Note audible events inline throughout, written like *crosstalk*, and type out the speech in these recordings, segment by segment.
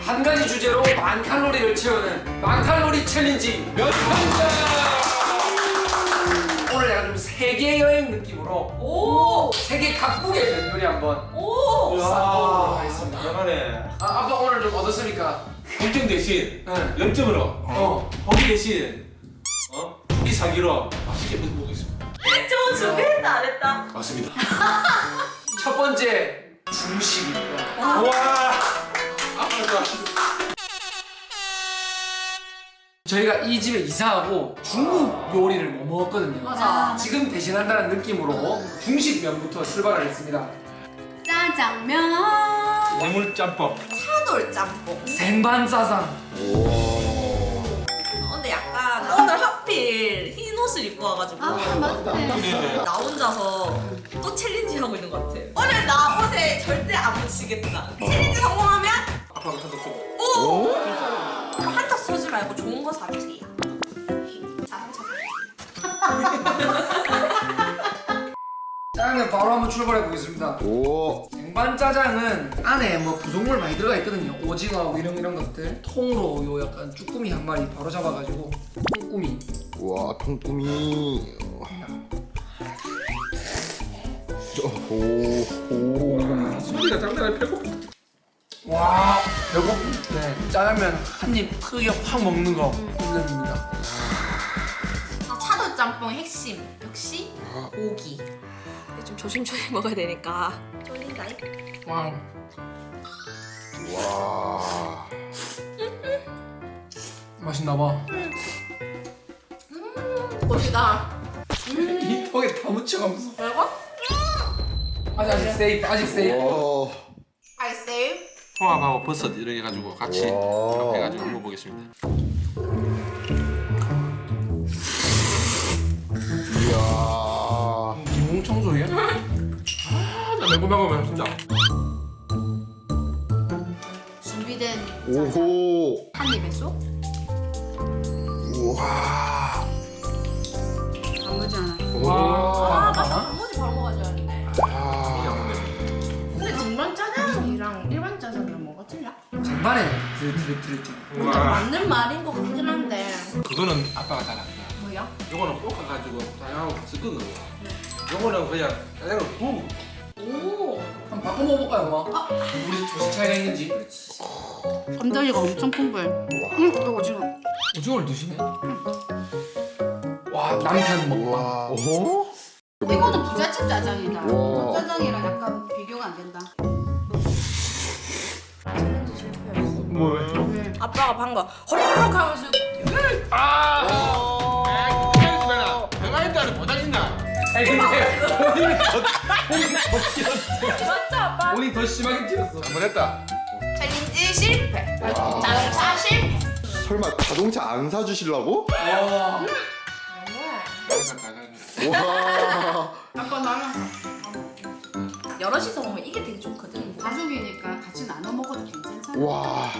한 가지 주제로 만 칼로리를 채우는 만 칼로리 챌린지 몇 번째 오늘 약간 좀 세계 여행 느낌으로 오! 세계 각국의 면 요리 한번 오! 싸보도록 하겠습니다. 대단해. 아, 아빠 오늘 좀 어떻습니까? 1점 대신 응. 0점으로 어. 허기 대신 어? 고기 사기로 맛있게 먹어보겠습니다. 저 준비했다 안 했다. 맞습니다. *laughs* 첫 번째 중식입니다. 와. 저희가 이 집에 이사하고 중국 요리를 못 먹었거든요. 맞아. 지금 대신한다는 느낌으로 중식면부터 출발을 했습니다. 짜장면. 뇌물 짬뽕. 차돌 짬뽕. 생반 짜장. 어, 근데 약간 오늘 하필 흰 옷을 입고 와가지고 아, 맞네. 나 혼자서 또 챌린지 하고 있는 것 같아. 오늘 나 옷에 절대 안 묻히겠다. 챌린지 성공하면 아빠가 한턱 쏘고. 오! 그럼 한턱 쏘지 말고 좋은 거 사주세요. 자동차 사주세요. *laughs* 짜장면 바로 한번 출발해 보겠습니다. 오. 생반 짜장은 안에 뭐 구성물 많이 들어가 있거든요. 오징어하고 이런 이런 것들. 통으로 요 약간 쭈꾸미 한 마리 바로 잡아가지고 쭈꾸미. 와, 통꾸미. 오, 오. 소리가 장난을 펴고. 와 배고플 때 짜장면 한 입 크게 확 먹는 거 힘듭니다. 아, 차돌 짬뽕 핵심 역시 고기. 좀 조심조심 *laughs* 먹어야 되니까 쫄린다. 와 와. 맛있나 봐. 멋이다. 이 턱에 다 묻혀가면서. 뭐라고? 아직 아직 세이프 아직 세이프. 와. I save. 홍합하고 버섯 이렇게 해가지고 같이 와. 해가지고 먹어보겠습니다. 이야. 기공 청소기야? 나 매콤 먹으면 진짜. 준비된 오호. 한 입에 쏙. 우와. 나쁘지 않아. 와. 단무지 바로 먹어 틀려? 장반에 들 들들들. 진짜 맞는 말인 것 같긴 한데 그거는 아빠가 잘 안다. 뭐야? 요거는 볶아가지고 같이 끓는 거야. 요거는 그냥 부은 거. 오 한번 바꿔 먹어볼까요, 엄마? 우리 조식 차이가 있는지. 감정이가 엄청 풍부해. 응, 이거 오징어. 오징어를 드시네. 와 남편 먹방. 우와. 오? 이거는 부잣집 짜장이다. 와. 짜장이랑 약간 비교가 안 된다. 뭐? 아빠가 방금 호로록 하면서 아! 내가 했다는 못하겠나? 아니 근데 본인이 더 *laughs* 본인이 더 튀었어. 맞죠 아빠? 본인이 더 심하게 튀었어. 한번 했다. 챌린지 실패. 와. 자동차 실패. 설마 자동차 안 사주실라고? 와. 와. 아빠 나랑 여럿이서 먹으면 이게 되게 좋거든. 가족이니까 같이 나눠 먹어도 괜찮잖아. 와.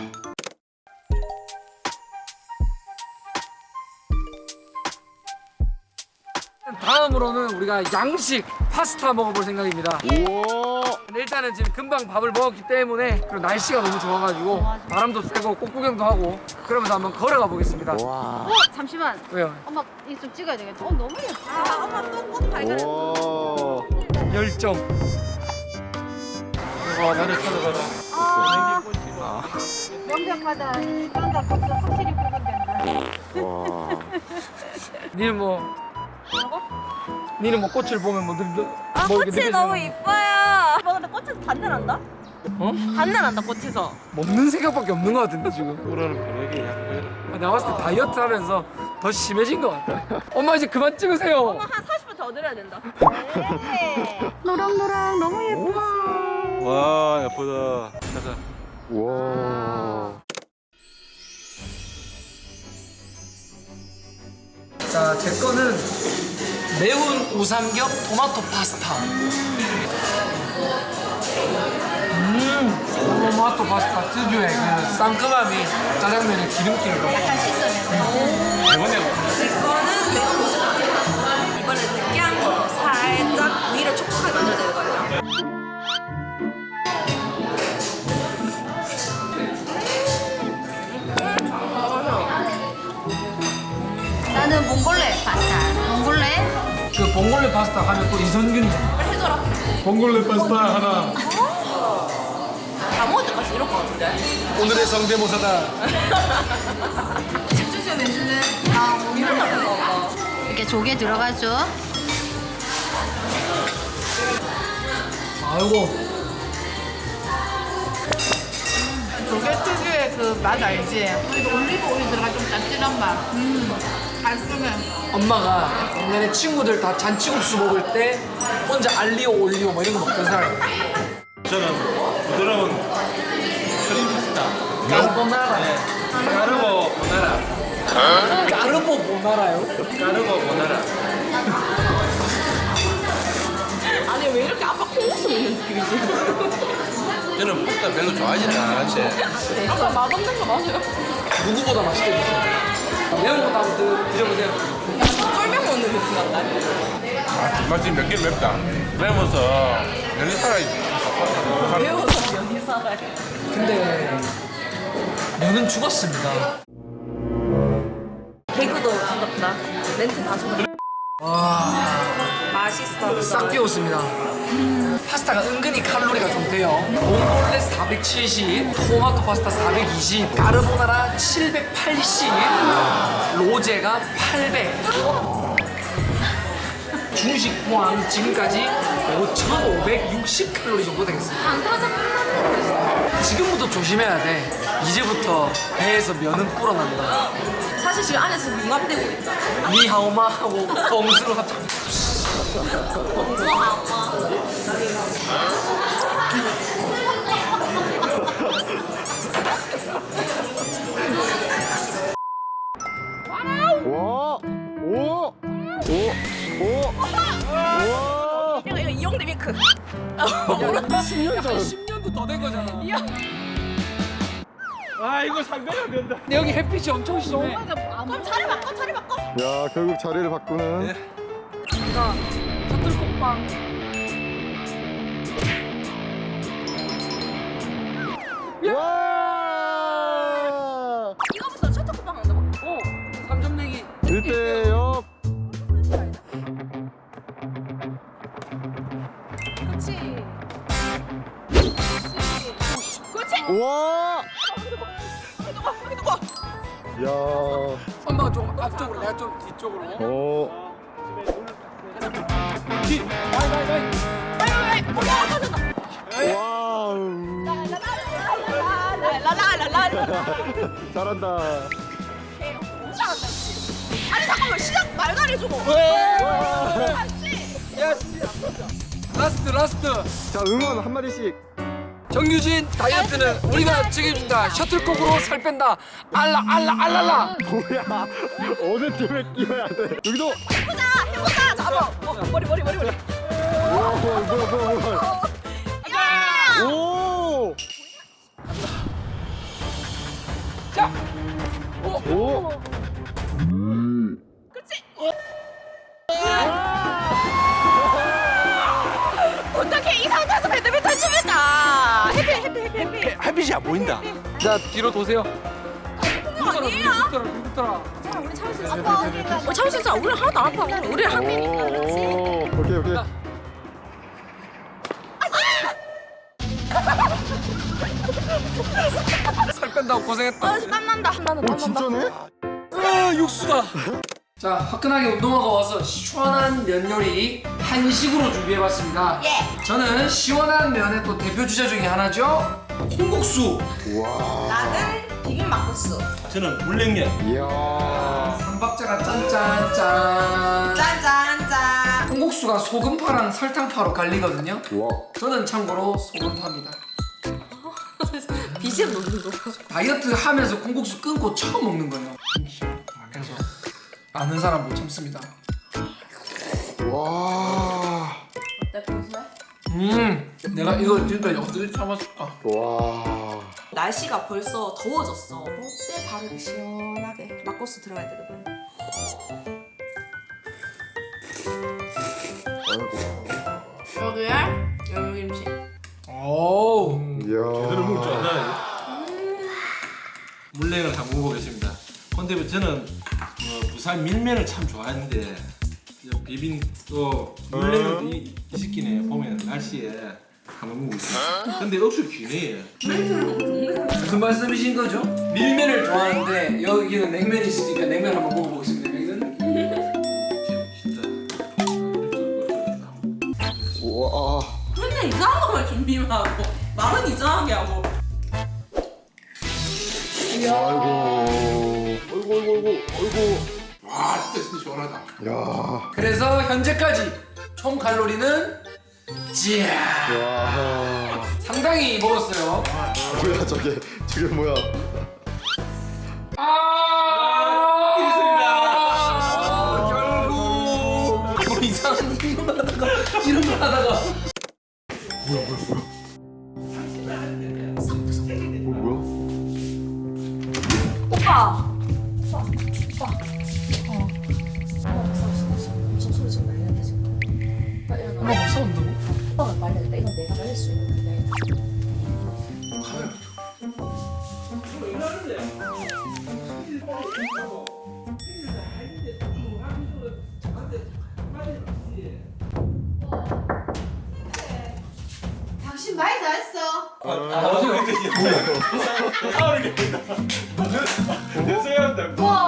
다음으로는 우리가 양식 파스타 먹어볼 생각입니다. 근데 일단은 지금 금방 밥을 먹었기 때문에 그리고 날씨가 너무 좋아가지고 바람도 쐬고 꽃구경도 하고 그러면서 한번 걸어가 보겠습니다. 와. 어, 잠시만. 왜요? 엄마 이거 좀 찍어야 되겠다. 어, 너무 예뻐. 아 엄마 또꽃 발견. 와. 열정. 와, 나를 찾아가라. 아, 완벽하다. 그런다. 꽃도 확실히 구분된다. 와. 니는 뭐? 뭐라고? 니는 뭐 꽃을 보면 뭐, 느, 아뭐 이렇게 꽃이 느껴지는 너무 거? 이뻐요. 오빠 근데 꽃에서 단내 난다? 어? 단내 난다 꽃에서. 먹는 생각밖에 없는 것 같은데 지금. 그러는 그러게 약간 아, 내가 봤을 때 다이어트 하면서 더 심해진 것 같아. 엄마 이제 그만 찍으세요. 엄마 한 40분 더 늘어야 된다. 네. 노랑노랑 너무 예뻐. 와, 예쁘다. 가자. 와. 자, 제 거는 매운 우삼겹 토마토 파스타. 음, 토마토 파스타 특유의 그 상큼함이 짜장면의 기름기를 넣고. 약간 씻어내고. 이번에 이거는 매운 거죠. 이번에 느끼한 거 살짝 위를 촉촉하게 되거든요. 봉골레 파스타 하면 또 이선균이잖아. 빨리 해줘라. 봉골레 파스타 하나. 다 먹을 때까지 이럴 것 같은데. 오늘의 성대모사다. *laughs* 거 같은 거 봐. 이렇게 조개 들어가죠. 아이고. 조개 특유의 그 맛 알지? 올리브 오일 들어가 좀 짭짤한 맛. 음, 엄마가 옛날에 친구들 다 잔치국수 먹을 때 혼자 알리오 올리오 뭐 이런 거 먹던 사람. 저는 부드러운 크림 파스타. 까르보나라. 까르보 보나라. 까르보 보나라요? 까르보 보나라. 아니 왜 이렇게 아빠 콩국수 먹는 느낌이지? 저는 파스타 별로 좋아하지는 않지. 아빠 맛없는 거 마셔요. 누구보다 맛있게 드세요. 매운 것도 한번 드- 드셔보세요. 쫄면 먹는 느낌 같다. 맛이 맵긴 맵다. 매워서 면이 살아있지. 매워서 면이 살아요. 근데 면은 죽었습니다. 개그도 죽었다. 멘트 다 죽었다. 와, 맛있어. 싹 비웠습니다. 파스타가 은근히 칼로리가 좀 돼요. 봉골레 470, 토마토 파스타 420, 까르보나라 780, 로제가 800. 중식 포함 지금까지 5,560 칼로리 정도 되겠습니다. 지금부터 조심해야 돼. 이제부터 배에서 면은 불어난다. 사실 지금 안에서 융합되고 있다. 니하오마하고 봉수로 합쳐. 와! 오! 오! 오! 와! 이거 이거 이용대 미크. 10년 전. 10년도 더 된 거잖아. 아 이거 상대가 안 된다. 근데 여기 햇빛이 엄청 심해. 그럼 자리 바꿔 자리 바꿔. 야, 결국 자리를 바꾸는. 이거 셔틀콕빵. 뒤쪽으로. 어. 와! 라라라라라. 잘한다. 아니 잠깐만 시작 해주고. 와! 라스트, 라스트. 자, 응원 한 마디씩. 정유진 다이어트는 우리가 책임진다. 셔틀콕으로 살 뺀다. 알라, 알라, 알랄라. 뭐야? 어느 팀에 끼워야 돼? 여기도. 해보자 해보자 잡아. 어, 머리 머리 머리 머리. 야. 오! 자, 오! 그렇지. 어떻게 이 상태에서 배드민턴 해피 안 보인다. 자 뒤로 도세요. 아니에요. 빅터라, 빅터라. 어 참을 수 있어. 우리 하나도 안 아파. 우리 한 명이니까. 오, 오케이, 오케이. 살 뺀다고 고생했다. 아, 땀 난다. 땀난다. 오, 진짜네? 아, 육수다. 자, 화끈하게 운동하고 와서 시원한 면 요리 한식으로 준비해봤습니다. 예. 저는 시원한 면의 또 대표 주자 중에 하나죠. 콩국수. 와. 나는 비빔 막국수. 저는 물냉면. 이야. 삼박자가 짠짠짠. 짠짠짠. 콩국수가 소금파랑 설탕파로 갈리거든요. 와. 저는 참고로 소금파입니다. *laughs* BGM 넣는 거. 다이어트 하면서 콩국수 끊고 처음 먹는 거예요. 그래서 아는 사람 못 참습니다. 와. 어때 고소해? 음, 내가 이거 지금까지 어떻게 참았을까? 와. 날씨가 벌써 더워졌어. 그때 바르기 시원하게 막국수 들어가야 되거든. 여기에 열무김치. 오. 이야. 제대로 먹을 줄 아나? 물냉을 한번 먹어보겠습니다. 근데 저는 어, 부산 밀면을 참 좋아하는데 비빔 또 원래는 이, 이 새끼네 보면 날씨에 한번 먹고 있어. 근데 억수 기네. 무슨 말씀이신 거죠? 밀면을 좋아하는데 여기는 냉면이 있으니까 냉면 한번 먹어보겠습니다. 여기는 진짜. 우와. 맨날 이상한 거만 준비만 하고 말은 이상하게 하고. 시원하다. 야. 그래서 현재까지 총 칼로리는 지야 야. 상당히 먹었어요. 뭐야 저게 저게 뭐야? 아, 결국 뭐 이상한 이런 걸 하다가 이런 걸 하다가 돼 이건 내가 말릴 수 있는 건데 당신 말 잘했어. 와 생생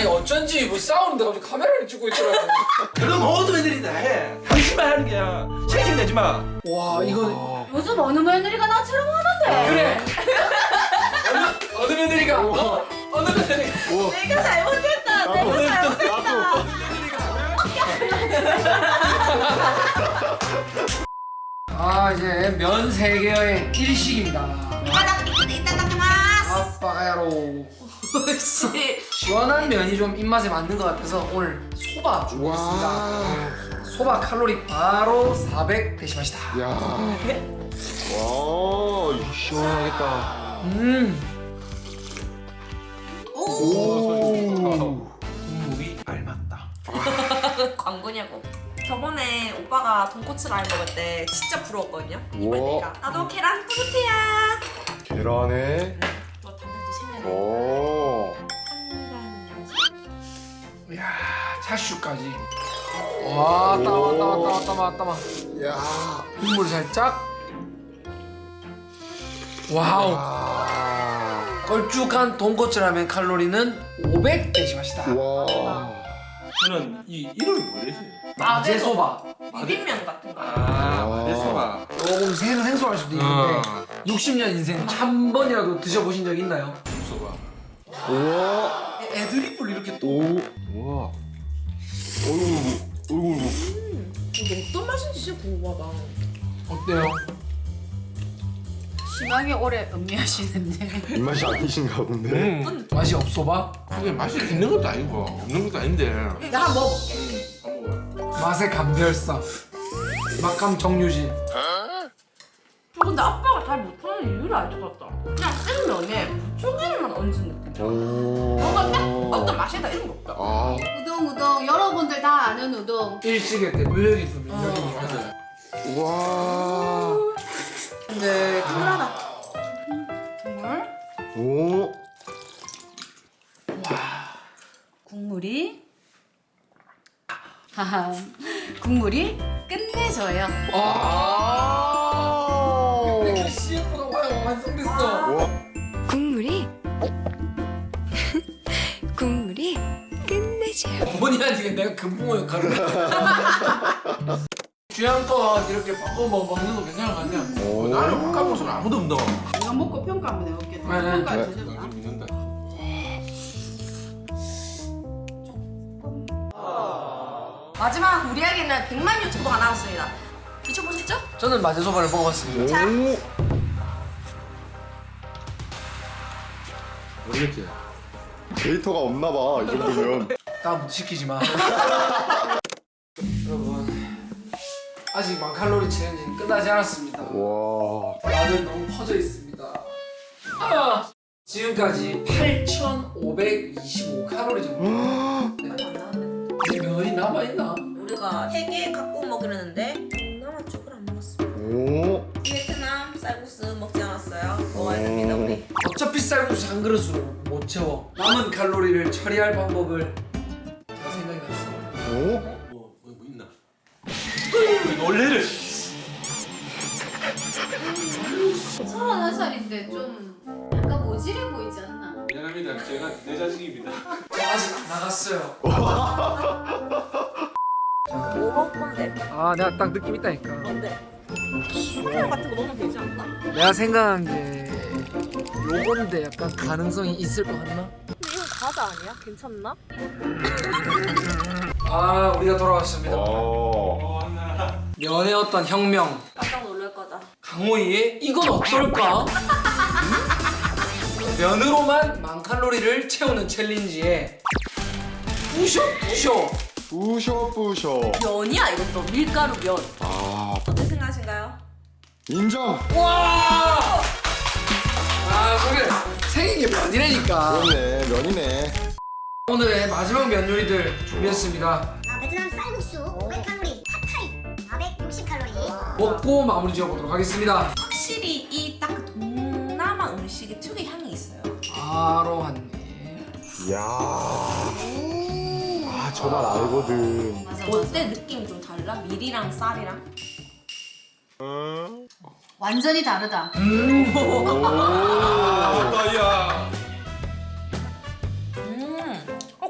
아니 어쩐지 뭐 싸우는데 갑자기 카메라를 찍고 있더라고. 그거 모든 애들이 다 해. 당신만 하는 게야. 책임 내지 마. 와 이건 요즘 어느 며느리가 나처럼 하는데 그래. *laughs* 어느 어느 며느리가 어? 어느 며느리가 내가 잘못했다 내가 잘못했다 아 이제 면 세계의 일식입니다. 바닥 이따 닦기마스 아빠가야로 씨 시원한 면이 좀 입맛에 맞는 것 같아서 오늘 소바 준비했습니다. 와. 소바 칼로리 바로 400 대시마시다. 야. 와. 이거 시원하겠다. 음. 오. 국물이 알맞다. *laughs* 광고냐고 저번에 오빠가 돈코츠를 알 먹을 때 진짜 부러웠거든요 이번에 우와. 내가 나도 계란 뿌듯해야 계란에. 차슈까지. 와 따마 따마 따마 따마 따마. 야. 국물 살짝. 와우. 아. 걸쭉한 돈코츠 라면 칼로리는 500 대시마시다. 와. 저는 이 이름이 뭐지? 마제 소바. 비빔면 같은 거 아, 마대소바. 조금 생, 생소할 수도 있는데 어. 60년 인생 한 번이라도 드셔보신 적 있나요? 소바. 우와. 애드립을 이렇게 또 오. 우와. 어이구. 어이구. 이게 어떤 맛인지 진짜 궁금하다 어때요? 심하게 오래 음미하시는데. 입맛이 아니신가 본데. 음. 맛이 없소바? 그게 맛이 있는 것도 아니고 없는 것도 아닌데. 내가 한번 먹어볼게 음, 먹어. 맛의 감별사 막감 정유진 저 근데 아빠가 잘 못하는 이유를 알 것 같다 그냥 생면에 부추기름만 얹은 느낌 오. 뭔가 딱 어떤 맛이다 이런 거 없다 아. 우동 우동 여러분들 다 아는 우동. 일찍에 때 매력이 있어 매력이 맞아. 와. 근데 정말? 오. 국물이 하하 국물이 끝내줘요. 아 근데 그 CF가 완- 완성됐어 와. 본의 아니게 내가 금붕어 역할을 취향껏 *laughs* 이렇게 바꿔 먹- 먹는 거 괜찮은 거 같냐? 오. 나는 헛가보서는 아무도 없노. 내가 먹고 평가하면 내가 없겠다. 네, 네. 평가 네. 주세요. 이거 믿는다. 마지막 우리에게는 100만 유튜버가 나왔습니다 드셔보셨죠? 저는 마제소바를 먹어봤습니다 오. 모르겠지. 데이터가 없나 봐. 이 정도면. 다음부터 시키지 마 *laughs* 여러분 아직 만칼로리 챌린지는 끝나지 않았습니다 와. 다들 너무 퍼져 있습니다. 아! 지금까지 8,525 칼로리 정도. 얼마 *gasps* 안 이제 면이 남아 있나? 우리가 3개 갖고 먹기로 했는데 동남아 쪽을 안 먹었어 오. 베트남 쌀국수 먹지 않았어요 먹어야 어차피 쌀국수 한 그릇으로 못 채워. 남은 칼로리를 처리할 방법을 오? 뭐, 뭐, 뭐 있나? 놀래를. 서른 한 살인데 좀 약간 모질해 보이지 않나? 미안합니다. 제가 내 자식입니다. 저 아직 안 나갔어요. 뭐 먹을 건데? 아 내가 딱 느낌 있다니까. 뭔데? 소량 같은 거 넣으면 되지 않나? 내가 생각한 게 요건데 약간 가능성이 있을 것 같나? 근데 이건 과자 아니야? 괜찮나? *laughs* 아 우리가 돌아왔습니다. 나. 면의 어떤 혁명. 깜짝 놀랄 거다. 강호이의 이건 어떨까? 음? 면으로만 만 칼로리를 채우는 챌린지에 부셔 부셔 부셔 부셔. 면이야 이것도 밀가루 면. 아 어떻게 생각하신가요? 인정. 와! 아 그게 생긴 게 면이라니까 그러네 면이네. 오늘의 마지막 면 요리들 준비했습니다 아, 베트남 쌀국수 500칼로리, 팟타이 460칼로리. 먹고 마무리 지어보도록 하겠습니다 확실히 이 딱 동남아 음식의 특유의 향이 있어요. 바로 한 입 이야. 아 저만 알거든. 어때 느낌이 좀 달라? 밀이랑 쌀이랑? 완전히 다르다. *laughs* 아빠야.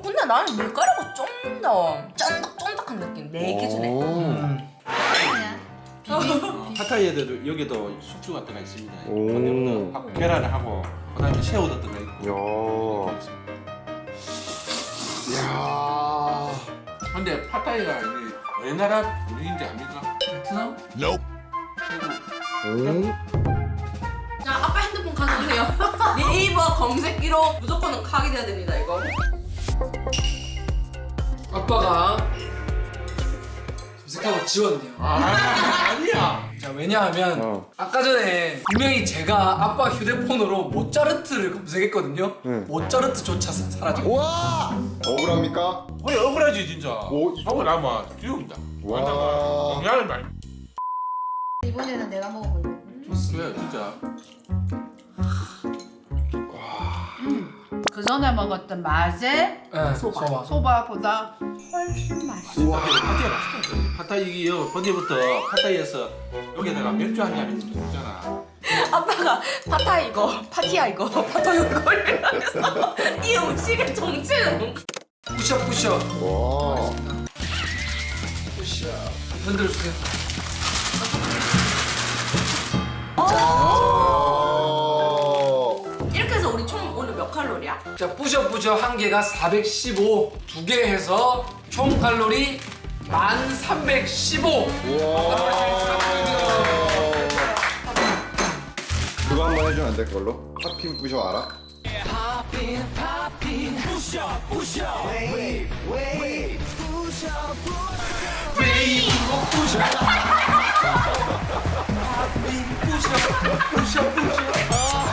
음. 어 근데 나는 밀가루가 좀 더 쫀득쫀득한 느낌. 내 기준에. 오. 파타이에도 여기도 숙주 같은 거 있습니다. 오. 하고 계란을 하고 그다음에 새우 같은 거 있고. 야. 야. 근데 파타이가 이게 어느 나라 분위기인지 압니까? 베트남? 오. 자 아빠 핸드폰 가져오세요. *laughs* 네이버 검색기로 무조건 하게 돼야 됩니다 이거. 아빠가 검색하고 지웠네요 아 아니야. 자 왜냐하면 어. 아까 전에 분명히 제가 아빠 휴대폰으로 모짜르트를 검색했거든요 응. 모짜르트조차 사- 사라져 와. 억울합니까? 거의 억울하지 진짜. 오, 이- 하고 나면 뒤집다. 와. 영양을 많이. 이번에는 내가 먹어볼게. 왜 진짜. 그 전에 먹었던 마제 네, 소바. 소바. 소바보다 훨씬 맛있어. 와. 파타이 맛있다. 파타이 이게 여 번제부터 파타이에서 여기다가 맥주 한 잔 있잖아. 아빠가 파타 이거 파티야 이거 파토 이거 이러면서 *laughs* 이 음식의 정체는 부셔 부셔 와. 부셔 흔들어주세요 자 부셔부셔 한 개가 415 두 개 해서 총 칼로리 1315 와. 그거 한 번 해주면 안돼 그걸로? 팝핀 부셔 알아? 부셔 부셔 부셔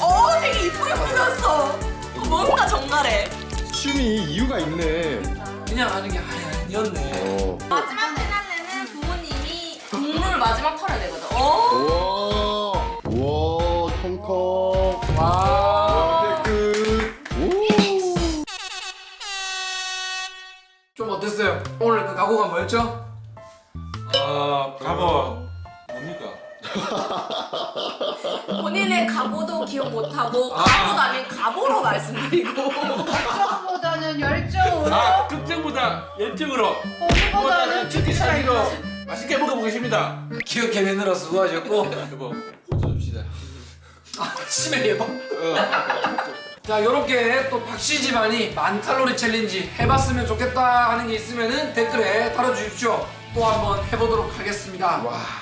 어 되게 이쁘게 부셨어 뭔가 정갈해 춤이 이유가 있네. 그냥 하는 게 아니었네 어. 마지막 페날레는 부모님이 국물 마지막 털어야 되거든 어? 와. 와. 통통. 와. 끝. 오. 좀 어땠어요? 오늘 그 각오가 뭐였죠? 아 가보 뭡니까? *laughs* 본인의 각오도 기억 못하고 각오도 아닌 각오로 말씀드리고. 열정보다는 열정으로, 아 걱정보다 열정으로. 호기보다는 치킨 사기로 맛있게 먹어보겠습니다. 기억해내느라 수고하셨고. 여보 포즈 줍시다. 아침에 예방? 어. *laughs* 자 이렇게 또 박씨 집안이 만 칼로리 챌린지 해봤으면 좋겠다 하는 게 있으면은 댓글에 달아주십시오. 또 한번 해보도록 하겠습니다. 와.